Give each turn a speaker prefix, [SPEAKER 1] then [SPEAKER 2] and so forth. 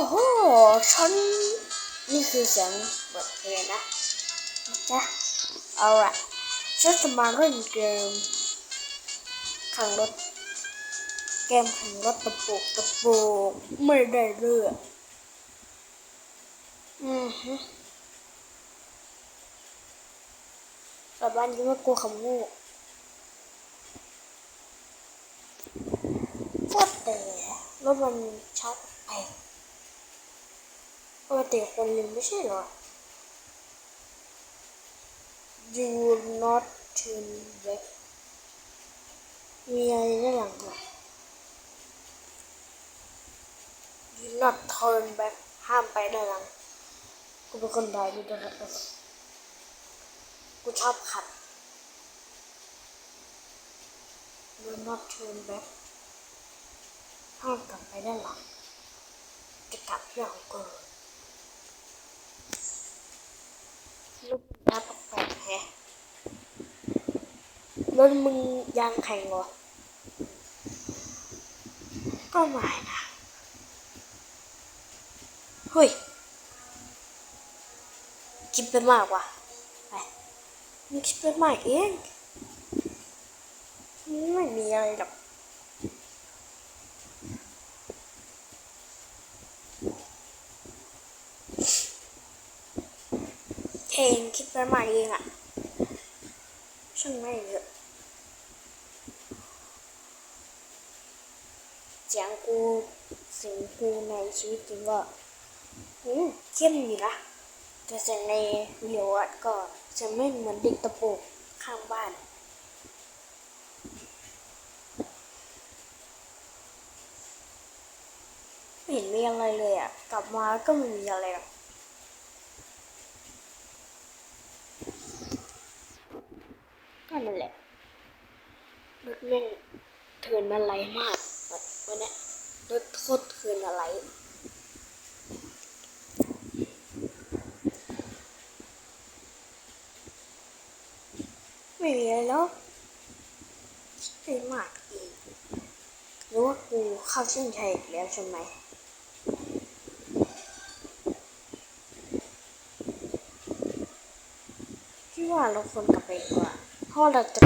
[SPEAKER 1] โอ้โหฉันนี่คือเสียงบทเพลงนะจ้ะเอาละฉันจะมาเล่นเกมข่งรถ เกมข่งรถตะปุกตะปุกไม่ได้เลือกอือฮึแต่บ้านยังไม่กลัวขโมยก็แต่รถมันชัดไป ปกติคนลืมไม่ใช่เหรอ Do not turn back มีอะไรด้านหลังเหรอ Do not turn back ห้ามไปด้านหลัง กูเป็นคนได้ดูด้านหลังกูชอบขัด Do not turn back ห้ามกลับไปด้านหลังจะกลับเรื่องของกูรถมึงยางแปลกๆแฮะ รถมึงยางแข็งเหรอ ก็ไม่นะเฮ้ยคิดไปมากว่ะไปมึงคิดไปมากเองไม่มีอะไรหรอกเองคิดไปมากเองอะช่างไม่เยอะ เสียงกูเสียงกูในชีวิตจริงก็อืมเข้มอยู่นะแต่เสียงในวิดีโออะก็จะไม่เหมือนเด็กตะปกข้างบ้านไม่เห็นมีอะไรเลยอะ กลับมาก็ไม่มีอะไรหรอกก็นั่นแหละรถแม่งเทินอะไรมาก วันนี้ยรถโทิร์นอะไรไม่มีอะไรแล้วไม่มากอีกหรือว่ากูเข้าเส้นชัยอีกแล้วใช่ไหมพี่ว่าเราควรกลับไปดีกว่าเพราะเราจะ